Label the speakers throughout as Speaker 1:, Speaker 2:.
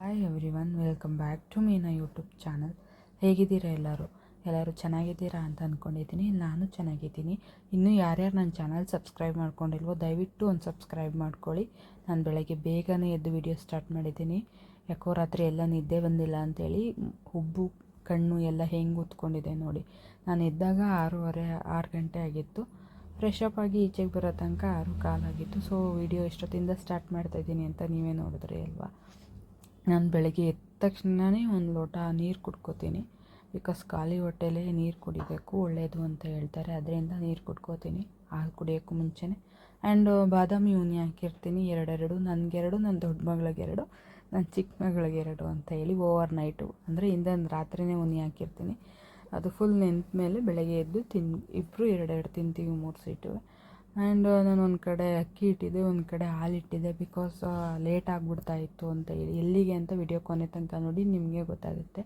Speaker 1: Hi everyone welcome back to Meena YouTube channel ಹೇಗಿದ್ದೀರಾ ಎಲ್ಲರೂ? ಎಲ್ಲರೂ ಚೆನ್ನಾಗಿದ್ದೀರಾ ಅಂತ ಅಂದ್ಕೊಂಡಿದ್ದೀನಿ ನಾನು ಚೆನ್ನಾಗಿದ್ದೀನಿ. ಇನ್ನೂ ಯಾರ್ಯಾರು ನನ್ನ ಚಾನಲ್ ಸಬ್ಸ್ಕ್ರೈಬ್ ಮಾಡ್ಕೊಂಡಿಲ್ವೋ, ದಯವಿಟ್ಟು ಒಂದು ಸಬ್ಸ್ಕ್ರೈಬ್ ಮಾಡ್ಕೊಳ್ಳಿ. ನಾನು ಬೆಳಗ್ಗೆ ಬೇಗನೆ ಎದ್ದು ವಿಡಿಯೋ ಸ್ಟಾರ್ಟ್ ಮಾಡಿದ್ದೀನಿ. ಯಾಕೋ ರಾತ್ರಿ ಎಲ್ಲ ನಿದ್ದೆ ಬಂದಿಲ್ಲ ಅಂಥೇಳಿ ಹುಬ್ಬು ಕಣ್ಣು ಎಲ್ಲ ಹೆಂಗೆ ಉತ್ಕೊಂಡಿದೆ ನೋಡಿ. ನಾನು ಎದ್ದಾಗ ಆರೂವರೆ, ಆರು ಗಂಟೆ ಆಗಿತ್ತು. ಫ್ರೆಶ್ ಅಪ್ ಆಗಿ ಈಚೆಗೆ ಬರೋ ತನಕ ಆರು ಕಾಲಾಗಿತ್ತು. ಸೊ ವಿಡಿಯೋ ಎಷ್ಟೊತ್ತಿಂದ ಸ್ಟಾರ್ಟ್ ಮಾಡ್ತಾಯಿದ್ದೀನಿ ಅಂತ ನೀವೇ ನೋಡಿದ್ರಿ ಅಲ್ವಾ? ನಾನು ಬೆಳಗ್ಗೆ ಎದ್ದ ತಕ್ಷಣವೇ ಒಂದು ಲೋಟ ನೀರು ಕುಡ್ಕೋತೀನಿ. ಬಿಕಾಸ್ ಖಾಲಿ ಹೊಟ್ಟೆಲೇ ನೀರು ಕುಡಿಬೇಕು ಒಳ್ಳೆಯದು ಅಂತ ಹೇಳ್ತಾರೆ. ಅದರಿಂದ ನೀರು ಕುಡ್ಕೋತೀನಿ. ಹಾಲು ಕುಡಿಯೋಕ್ಕೂ ಮುಂಚೆನೇ. ಆ್ಯಂಡ್ ಬಾದಾಮಿ ಉನಿ ಹಾಕಿರ್ತೀನಿ. ಎರಡೆರಡು, ನನಗೆರಡು ನನ್ನ ದೊಡ್ಡ ಮಗಳಿಗೆ ಎರಡು ನನ್ನ ಚಿಕ್ಕ ಮಗಳಿಗೆ ಎರಡು ಅಂತ ಹೇಳಿ ಓವರ್ ನೈಟು ಅಂದರೆ ಹಿಂದೆ ರಾತ್ರಿನೇ ಉನಿ ಹಾಕಿರ್ತೀನಿ. ಅದು ಫುಲ್ ನೆನ್ಪು ಮೇಲೆ ಬೆಳಗ್ಗೆ ಎದ್ದು ತಿನ್ ಇಬ್ಬರು ಎರಡೆರಡು ತಿಂತೀವಿ ಮೂರು ಸೀಟು ಆ್ಯಂಡ್ ನಾನು ಒಂದು ಕಡೆ ಅಕ್ಕಿ ಇಟ್ಟಿದ್ದೆ, ಒಂದು ಕಡೆ ಹಾಲು ಇಟ್ಟಿದ್ದೆ ಬಿಕಾಸ್ ಲೇಟ್ ಆಗಿಬಿಡ್ತಾ ಇತ್ತು ಅಂತ ಹೇಳಿ. ಎಲ್ಲಿಗೆ ಅಂತ ವಿಡಿಯೋ ಕೊನೆ ತನಕ ನೋಡಿ ನಿಮಗೆ ಗೊತ್ತಾಗುತ್ತೆ.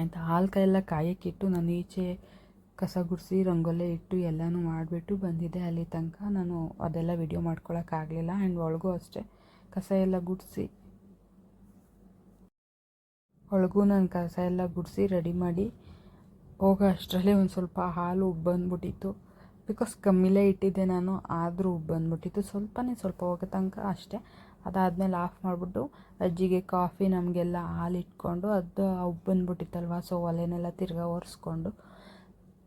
Speaker 1: ಆಯಿತಾ, ಹಾಲು ಕೈಯೆಲ್ಲ ಕಾಯಕ್ಕಿಟ್ಟು ನಾನು ಈಚೆ ಕಸ ಗುಡಿಸಿ, ರಂಗೋಲೆ ಇಟ್ಟು ಎಲ್ಲನೂ ಮಾಡಿಬಿಟ್ಟು ಬಂದಿದ್ದೆ. ಅಲ್ಲಿ ತನಕ ನಾನು ಅದೆಲ್ಲ ವಿಡಿಯೋ ಮಾಡ್ಕೊಳಕ್ಕಾಗಲಿಲ್ಲ ಆ್ಯಂಡ್ ಒಳಗೂ ಅಷ್ಟೇ ಕಸ ಎಲ್ಲ ಗುಡಿಸಿ, ಒಳಗೂ ನಾನು ಕಸ ಎಲ್ಲ ಗುಡಿಸಿ ರೆಡಿ ಮಾಡಿ ಹೋಗೋ ಅಷ್ಟರಲ್ಲೇ ಒಂದು ಸ್ವಲ್ಪ ಹಾಲು ಬಂದ್ಬಿಟ್ಟಿತ್ತು. ಬಿಕಾಸ್ ಕಮ್ಮಿಲೇ ಇಟ್ಟಿದ್ದೆ ನಾನು, ಆದರೂ ಬಂದ್ಬಿಟ್ಟಿತ್ತು. ಸ್ವಲ್ಪನೇ ಸ್ವಲ್ಪ ಹೋಗೋ ತನಕ ಅಷ್ಟೇ. ಅದಾದಮೇಲೆ ಆಫ್ ಮಾಡಿಬಿಟ್ಟು ಅಜ್ಜಿಗೆ ಕಾಫಿ ನಮಗೆಲ್ಲ ಹಾಲು ಇಟ್ಕೊಂಡು ಅದು ಬಂದ್ಬಿಟ್ಟಿತ್ತಲ್ವ ಸೊ ಒಲೆನೆಲ್ಲ ತಿರ್ಗಾ ಒರೆಸ್ಕೊಂಡು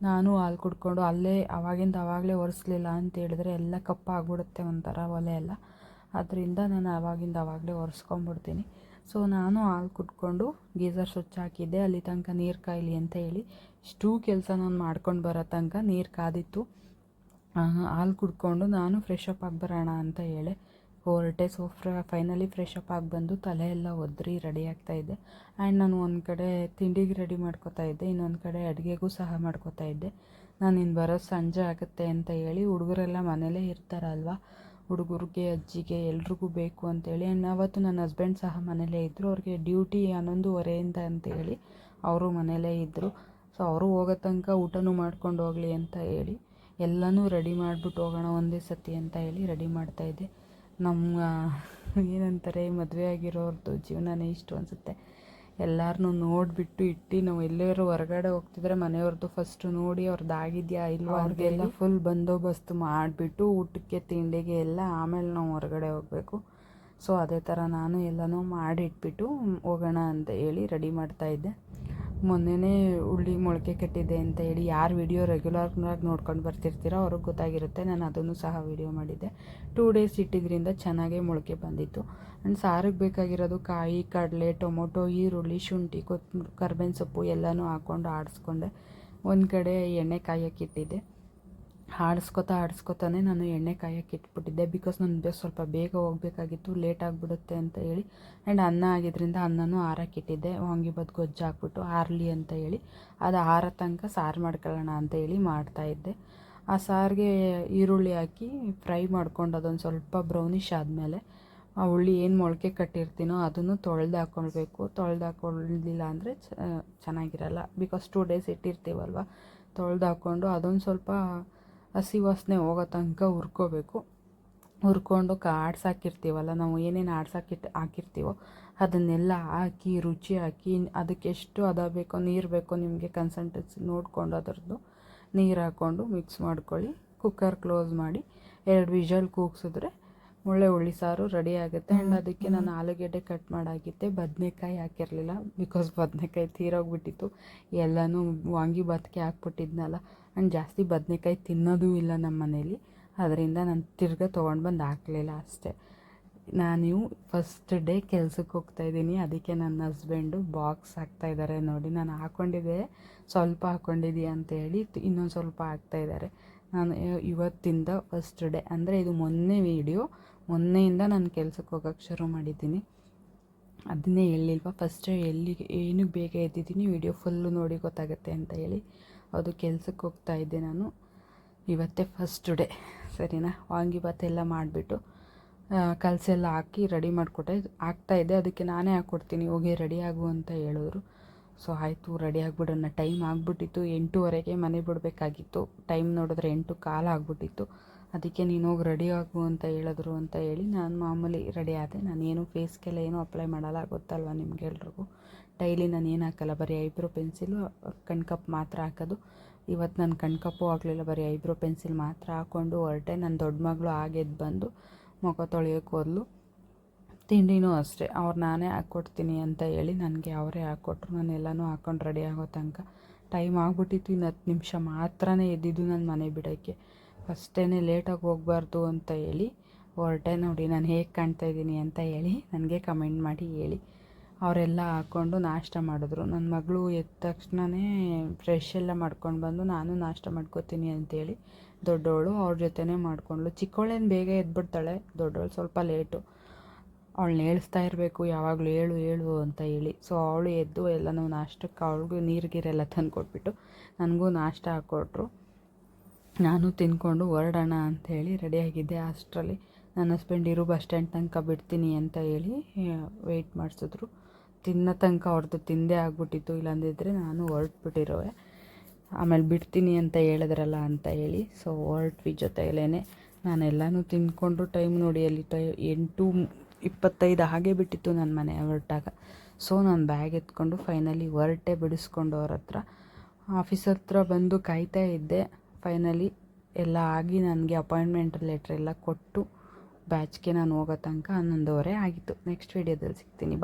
Speaker 1: ನಾನು ಹಾಲು ಕುಡ್ಕೊಂಡು ಅಲ್ಲೇ ಅವಾಗಿಂದ ಅವಾಗಲೇ ಒರೆಸ್ಲಿಲ್ಲ ಅಂತ ಹೇಳಿದ್ರೆ ಎಲ್ಲ ಕಪ್ಪಾಗ್ಬಿಡುತ್ತೆ ಒಂಥರ ಒಲೆ ಎಲ್ಲ ಅದರಿಂದ ನಾನು ಅವಾಗಿಂದ ಅವಾಗಲೇ ಒರೆಸ್ಕೊಂಬಿಡ್ತೀನಿ ಸೊ ನಾನು ಹಾಲು ಕುಟ್ಕೊಂಡು ಗೀಝರ್ ಸ್ವಿಚ್ ಹಾಕಿದ್ದೆ. ಅಲ್ಲಿ ತನಕ ನೀರು ಕಾಯಲಿ ಅಂತ ಹೇಳಿ ಇಷ್ಟೂ ಕೆಲಸ ನಾನು ಮಾಡ್ಕೊಂಡು ಬರೋ ತನಕ ನೀರು ಕಾದಿತ್ತು. ಹಾಲು ಕುಡ್ಕೊಂಡು ನಾನು ಫ್ರೆಶ್ ಅಪ್ ಆಗಿ ಬರೋಣ ಅಂತ ಹೇಳಿ ಹೊರಟೆ. ಸೊ ಫ್ರ ಫೈನಲಿ ಫ್ರೆಶ್ ಅಪ್ ಆಗಿ ಬಂದು ತಲೆ ಎಲ್ಲ ಒದ್ರಿ ರೆಡಿ ಆಗ್ತಾ ಇದ್ದೆ. ಆ್ಯಂಡ್ ನಾನು ಒಂದು ಕಡೆ ತಿಂಡಿಗೆ ರೆಡಿ ಮಾಡ್ಕೋತಾ ಇದ್ದೆ. ಇನ್ನೊಂದು ಕಡೆ ಅಡುಗೆಗೂ ಸಹ ಮಾಡ್ಕೋತಾ ಇದ್ದೆ. ನಾನು ಇನ್ನು ಬರೋ ಸಂಜೆ ಆಗುತ್ತೆ ಅಂತ ಹೇಳಿ ಹುಡುಗರೆಲ್ಲ ಮನೇಲೇ ಇರ್ತಾರಲ್ವ ಹುಡುಗರಿಗೆ, ಅಜ್ಜಿಗೆ ಎಲ್ರಿಗೂ ಬೇಕು ಅಂತೇಳಿ. ಆ್ಯಂಡ್ ಅವತ್ತು ನನ್ನ ಹಸ್ಬೆಂಡ್ ಸಹ ಮನೆಯಲ್ಲೇ ಇದ್ದರು ಅವ್ರಿಗೆ ಡ್ಯೂಟಿ ಹನ್ನೊಂದುವರೆಯಿಂದ ಅಂತೇಳಿ ಅವರು ಮನೆಯಲ್ಲೇ ಇದ್ದರು ಸೊ ಅವರು ಹೋಗೋ ತನಕ ಊಟನೂ ಮಾಡ್ಕೊಂಡು ಹೋಗಲಿ ಅಂತ ಹೇಳಿ ಎಲ್ಲನೂ ರೆಡಿ ಮಾಡಿಬಿಟ್ಟು ಹೋಗೋಣ ಒಂದೇ ಸತಿ ಅಂತ ಹೇಳಿ ರೆಡಿ ಮಾಡ್ತಾಯಿದ್ದೆ ನಮ್ಮ, ಏನಂತಾರೆ, ಮದುವೆ ಆಗಿರೋರ್ದು ಜೀವನನೇ ಇಷ್ಟು ಅನಿಸುತ್ತೆ. ಎಲ್ಲರನ್ನೂ ನೋಡಿಬಿಟ್ಟು ಇಟ್ಟು ನಾವು ಎಲ್ಲರೂ ಹೊರಗಡೆ ಹೋಗ್ತಿದ್ರೆ ಮನೆಯವ್ರದ್ದು ಫಸ್ಟು ನೋಡಿ ಅವ್ರದ್ದು ಆಗಿದೆಯಾ ಇಲ್ವಾ ಅವ್ರಿಗೆಲ್ಲ ಫುಲ್ ಬಂದೋಬಸ್ತ್ ಮಾಡಿಬಿಟ್ಟು ಊಟಕ್ಕೆ ತಿಂಡಿಗೆ ಎಲ್ಲ ಆಮೇಲೆ ನಾವು ಹೊರಗಡೆ ಹೋಗಬೇಕು. ಸೊ ಅದೇ ಥರ ನಾನು ಎಲ್ಲನೂ ಮಾಡಿಟ್ಬಿಟ್ಟು ಹೋಗೋಣ ಅಂತ ಹೇಳಿ ರೆಡಿ ಮಾಡ್ತಾಯಿದ್ದೆ ಮೊನ್ನೆನೇ ಉಳ್ಳಿ ಮೊಳಕೆ ಕಟ್ಟಿದೆ ಅಂತ ಹೇಳಿ ಯಾರು ವಿಡಿಯೋ ರೆಗ್ಯುಲರ್ನಾಗಿ ನೋಡ್ಕೊಂಡು ಬರ್ತಿರ್ತೀರೋ ಅವ್ರಿಗೆ ಗೊತ್ತಾಗಿರುತ್ತೆ. ನಾನು ಅದನ್ನು ಸಹ ವಿಡಿಯೋ ಮಾಡಿದ್ದೆ. ಟೂ ಡೇಸ್ ಇಟ್ಟಿದ್ರಿಂದ ಚೆನ್ನಾಗೇ ಮೊಳಕೆ ಬಂದಿತ್ತು. ಆ್ಯಂಡ್ ಸಾರಿಗೆ ಬೇಕಾಗಿರೋದು ಕಾಯಿ, ಕಡಲೆ, ಟೊಮೊಟೊ, ಈರುಳ್ಳಿ, ಶುಂಠಿ ಕೊತ್ತಂಬರಿ ಕರ್ಬೇವಿನ ಸೊಪ್ಪು ಎಲ್ಲನೂ ಹಾಕ್ಕೊಂಡು ಆಡಿಸ್ಕೊಂಡೆ. ಒಂದು ಕಡೆ ಎಣ್ಣೆ ಕಾಯಕ್ಕಿಟ್ಟಿದ್ದೆ ಆಡಿಸ್ಕೊತಾ ಆಡಿಸ್ಕೊತಾನೆ ನಾನು ಎಣ್ಣೆ ಕಾಯಕ್ಕೆ ಇಟ್ಬಿಟ್ಟಿದ್ದೆ ಬಿಕಾಸ್ ನನಗೆ ಸ್ವಲ್ಪ ಬೇಗ ಹೋಗಬೇಕಾಗಿತ್ತು ಲೇಟ್ ಆಗಿಬಿಡುತ್ತೆ ಅಂತ ಹೇಳಿ. ಆ್ಯಂಡ್ ಅನ್ನ ಆಗಿದ್ದರಿಂದ ಅನ್ನನೂ ಆರಕ್ಕಿಟ್ಟಿದ್ದೆ ವಾಂಗಿಬಾತ್ ಗೊಜ್ಜು ಹಾಕ್ಬಿಟ್ಟು ಆರಲಿ ಅಂತ ಹೇಳಿ, ಅದು ಆರ ತನಕ ಸಾರು ಮಾಡ್ಕೊಳ್ಳೋಣ ಅಂತ ಹೇಳಿ ಮಾಡ್ತಾಯಿದ್ದೆ ಆ ಸಾರಿಗೆ ಈರುಳ್ಳಿ ಹಾಕಿ ಫ್ರೈ ಮಾಡ್ಕೊಂಡು ಅದೊಂದು ಸ್ವಲ್ಪ ಬ್ರೌನಿಷ್ ಆದಮೇಲೆ, ಆ ಹುಳಿ ಏನು ಮೊಳಕೆ ಕಟ್ಟಿರ್ತೀನೋ ಅದನ್ನು ತೊಳೆದು ಹಾಕ್ಕೊಳ್ಬೇಕು ತೊಳೆದು ಹಾಕ್ಕೊಳ್ಳಿಲ್ಲ ಅಂದರೆ ಚೆನ್ನಾಗಿರಲ್ಲ. ಬಿಕಾಸ್ ಟೂ ಡೇಸ್ ಇಟ್ಟಿರ್ತೀವಲ್ವ? ತೊಳೆದು ಹಾಕ್ಕೊಂಡು ಅದೊಂದು ಸ್ವಲ್ಪ ಹಸಿ ವಾಸನೆ ಹೋಗೋ ತನಕ ಹುರ್ಕೋಬೇಕು. ಹುರ್ಕೊಂಡು ಆಡ್ಸಾಕಿರ್ತೀವಲ್ಲ ನಾವು ಏನೇನು ಆಡ್ಸಾಕಿಟ್ಟು ಹಾಕಿರ್ತೀವೋ ಅದನ್ನೆಲ್ಲ ಹಾಕಿ ರುಚಿ ಹಾಕಿ ಅದಕ್ಕೆ ಎಷ್ಟು ಅದ ಬೇಕೋ ನೀರು ಬೇಕೋ ನಿಮಗೆ ಕನ್ಸಂಟೆನ್ಸಿ ನೋಡಿಕೊಂಡು ಅದರದ್ದು ನೀರು ಹಾಕ್ಕೊಂಡು ಮಿಕ್ಸ್ ಮಾಡ್ಕೊಳ್ಳಿ. ಕುಕ್ಕರ್ ಕ್ಲೋಸ್ ಮಾಡಿ ಎರಡು ವಿಷಲ್ ಕೂಗ್ಸಿದ್ರೆ ಒಳ್ಳೆ ಹುಳಿ ಸಾರು ರೆಡಿ ಆಗುತ್ತೆ. ಆ್ಯಂಡ್ ಅದಕ್ಕೆ ನಾನು ಆಲೂಗೆಡ್ಡೆ ಕಟ್ ಮಾಡಾಕಿದ್ದೆ ಬದನೆಕಾಯಿ ಹಾಕಿರಲಿಲ್ಲ ಬಿಕಾಸ್ ಬದನೆಕಾಯಿ ತೀರೋಗ್ಬಿಟ್ಟಿತ್ತು ಎಲ್ಲನೂ ವಾಂಗಿಬಾತ್ಗೆ ಹಾಕ್ಬಿಟ್ಟಿದ್ನಲ್ಲ. ಆ್ಯಂಡ್ ಜಾಸ್ತಿ ಬದನೆಕಾಯಿ ತಿನ್ನೋದೂ ಇಲ್ಲ ನಮ್ಮ ಮನೇಲಿ. ಅದರಿಂದ ನಾನು ತಿರ್ಗಾ ತೊಗೊಂಡು ಬಂದು ಹಾಕಲಿಲ್ಲ ಅಷ್ಟೇ. ನಾನು ಫಸ್ಟ್ ಡೇ ಕೆಲ್ಸಕ್ಕೆ ಹೋಗ್ತಾಯಿದ್ದೀನಿ ಅದಕ್ಕೆ ನನ್ನ ಹಸ್ಬೆಂಡು ಬಾಕ್ಸ್ ಹಾಕ್ತಾ ಇದ್ದಾರೆ ನೋಡಿ. ನಾನು ಹಾಕ್ಕೊಂಡಿದ್ದೆ ಸ್ವಲ್ಪ ಹಾಕ್ಕೊಂಡಿದ್ದೀಯ ಅಂತ ಹೇಳಿ ಇನ್ನೊಂದು ಸ್ವಲ್ಪ ಹಾಕ್ತಾ ಇದ್ದಾರೆ ನಾನು ಇವತ್ತಿಂದ ಫಸ್ಟ್ ಡೇ ಅಂದರೆ ಇದು ಮೊನ್ನೆ ವೀಡಿಯೋ ಮೊನ್ನೆಯಿಂದ ನಾನು ಕೆಲ್ಸಕ್ಕೆ ಹೋಗೋಕ್ಕೆ ಶುರು ಮಾಡಿದ್ದೀನಿ. ಅದನ್ನೇ ಹೇಳಿಲ್ವಾ? ಫಸ್ಟ್ ಎಲ್ಲಿಗೆ ಏನಕ್ಕೆ ಬೇಗ ಎದ್ದಿದ್ದೀನಿ? ವೀಡಿಯೋ ಫುಲ್ಲು ನೋಡಿ ಗೊತ್ತಾಗುತ್ತೆ ಅಂತ ಹೇಳಿ. ಅದು ಕೆಲ್ಸಕ್ಕೆ ಹೋಗ್ತಾ ಇದ್ದೆ ನಾನು. ಇವತ್ತೇ ಫಸ್ಟ್ ಡೇ ಸರಿನಾ? ವಾಂಗಿಬಾತ್ ಎಲ್ಲ ಮಾಡಿಬಿಟ್ಟು ಕಲಸೆಲ್ಲ ಹಾಕಿ ರೆಡಿ ಮಾಡಿಕೊಟ್ಟೆ. ಹಾಕ್ತಾಯಿದ್ದೆ ಅದಕ್ಕೆ ನಾನೇ ಹಾಕ್ಕೊಡ್ತೀನಿ ಹೋಗಿ ರೆಡಿ ಆಗು ಅಂತ ಹೇಳಿದ್ರು ಸೊ ಆಯಿತು ರೆಡಿ ಆಗಿಬಿಡೋಣ. ಟೈಮ್ ಆಗಿಬಿಟ್ಟಿತ್ತು. ಎಂಟೂವರೆಗೆ ಮನೆ ಬಿಡಬೇಕಾಗಿತ್ತು. ಟೈಮ್ ನೋಡಿದ್ರೆ ಎಂಟು ಕಾಲ ಆಗಿಬಿಟ್ಟಿತ್ತು. ಅದಕ್ಕೆ ನೀನು ಹೋಗಿ ರೆಡಿ ಆಗು ಅಂತ ಹೇಳಿದ್ರು ಅಂತ ಹೇಳಿ ನಾನು ಮಾಮೂಲಿ ರೆಡಿ ಆದೆ. ನಾನೇನು ಫೇಸ್ಗೆಲ್ಲ ಏನೂ ಅಪ್ಲೈ ಮಾಡಲ್ಲ. ಗೊತ್ತಲ್ವ ನಿಮ್ಗೆಲ್ರಿಗೂ? ಡೈಲಿ ನಾನು ಏನು ಹಾಕಲ್ಲ, ಬರೀ ಐಬ್ರೋ ಪೆನ್ಸಿಲು ಕಣ್ಕಪ್ ಮಾತ್ರ ಹಾಕೋದು. ಇವತ್ತು ನಾನು ಕಣ್ಕಪ್ಪು ಆಗಲಿಲ್ಲ ಬರೀ ಐಬ್ರೋ ಪೆನ್ಸಿಲ್ ಮಾತ್ರ ಹಾಕ್ಕೊಂಡು ಹೊರಟೆ. ನನ್ನ ದೊಡ್ಡ ಮಗಳು ಎದ್ದು ಬಂದು ಮುಖ ತೊಳೆಯೋಕೆ ಹೋದ್ಲು. ತಿಂಡಿನೂ ಅಷ್ಟೇ, ಅವ್ರು ನಾನೇ ಹಾಕ್ಕೊಡ್ತೀನಿ ಅಂತ ಹೇಳಿ ನನಗೆ ಅವರೇ ಹಾಕ್ಕೊಟ್ರು. ನಾನು ಎಲ್ಲನೂ ಹಾಕ್ಕೊಂಡು ರೆಡಿ ಆಗೋ ತನಕ ಟೈಮ್ ಆಗಿಬಿಟ್ಟಿತ್ತು. ಇನ್ನು ಹತ್ತು ನಿಮಿಷ ಮಾತ್ರನೇ ಇದ್ದಿದ್ದು ನನ್ನ ಮನೆ ಬಿಡೋಕ್ಕೆ. ಫಸ್ಟೇ ಲೇಟಾಗಿ ಹೋಗಬಾರ್ದು ಅಂತ ಹೇಳಿ ಹೊರಟೆ ನೋಡಿ, ನಾನು ಹೇಗೆ ಕಾಣ್ತಾ ಇದ್ದೀನಿ ಅಂತ ಹೇಳಿ ನನಗೆ ಕಮೆಂಟ್ ಮಾಡಿ ಹೇಳಿ. ಅವರೆಲ್ಲ ಹಾಕ್ಕೊಂಡು ನಾಷ್ಟ ಮಾಡಿದ್ರು. ನನ್ನ ಮಗಳು ಎದ್ದ ತಕ್ಷಣವೇ ಫ್ರೆಶ್ ಎಲ್ಲ ಮಾಡ್ಕೊಂಡು ಬಂದು ನಾನು ನಾಷ್ಟ ಮಾಡ್ಕೋತೀನಿ ಅಂತೇಳಿ ದೊಡ್ಡವಳು ಅವ್ರ ಜೊತೆನೇ ಮಾಡ್ಕೊಂಡ್ಳು. ಚಿಕ್ಕವಳೇನು ಬೇಗ ಎದ್ಬಿಡ್ತಾಳೆ ದೊಡ್ಡವಳು ಸ್ವಲ್ಪ ಲೇಟು. ಅವಳನ್ನ ಏಳಿಸ್ತಾ ಇರಬೇಕು, ಯಾವಾಗಲೂ ಹೇಳು ಹೇಳು ಅಂತ ಹೇಳಿ. ಸೊ ಅವಳು ಎದ್ದು ಎಲ್ಲನೂ ನಾಷ್ಟಕ್ಕೆ ಅವಳಿಗೂ ನೀರು ಗೀರೆಲ್ಲ ತಂದು ಕೊಟ್ಬಿಟ್ಟು ನನಗೂ ನಾಷ್ಟ ಹಾಕ್ಕೊಟ್ರು ನಾನು ತಿಂದ್ಕೊಂಡು ಹೊರಡೋಣ ಅಂಥೇಳಿ ರೆಡಿಯಾಗಿದ್ದೆ ಅಷ್ಟರಲ್ಲಿ ನನ್ನ ಹಸ್ಬೆಂಡ್ ಇರು ಬಸ್ ಸ್ಟ್ಯಾಂಡ್ ತನಕ ಬಿಡ್ತೀನಿ ಅಂತ ಹೇಳಿ ವೆಯ್ಟ್ ಮಾಡಿಸಿದ್ರು. ತಿನ್ನೋ ತನಕ ಅವ್ರದ್ದು ತಿಂದೇ ಆಗ್ಬಿಟ್ಟಿತ್ತು, ಇಲ್ಲಾಂದಿದ್ರೆ ನಾನು ಹೊರಟ್ಬಿಟ್ಟಿರೋವೆ. ಆಮೇಲೆ ಬಿಡ್ತೀನಿ ಅಂತ ಹೇಳಿದ್ರಲ್ಲ ಅಂತ ಹೇಳಿ, ಸೊ ಹೊರಟ್ವಿ ಜೊತೆಯಲ್ಲೇ ನಾನೆಲ್ಲನೂ ತಿಂದ್ಕೊಂಡು ಟೈಮ್ ನೋಡಿ, ಅಲ್ಲಿ ಟೈ ಎಂಟು ಇಪ್ಪತ್ತೈದು ಹಾಗೆ ಬಿಟ್ಟಿತ್ತು ನನ್ನ ಮನೆ ಹೊರಟಾಗ. ಸೊ ನಾನು ಬ್ಯಾಗ್ ಎತ್ಕೊಂಡು ಫೈನಲಿ ಹೊರಟೆ ಬಿಡಿಸ್ಕೊಂಡು ಅವ್ರ ಹತ್ರ. ಆಫೀಸ್ ಹತ್ರ ಬಂದು ಕಾಯ್ತಾ ಇದ್ದೆ. ಫೈನಲಿ ಎಲ್ಲ ಆಗಿ ನನಗೆ ಅಪಾಯಿಂಟ್ಮೆಂಟ್ ಲೆಟ್ರ್ ಎಲ್ಲ ಕೊಟ್ಟು ಬ್ಯಾಚ್ಗೆ ನಾನು ಹೋಗೋ ತನಕ ಹನ್ನೊಂದುವರೆ ಆಗಿತ್ತು. ನೆಕ್ಸ್ಟ್ ವೀಡಿಯೋದಲ್ಲಿ ಸಿಗ್ತೀನಿ.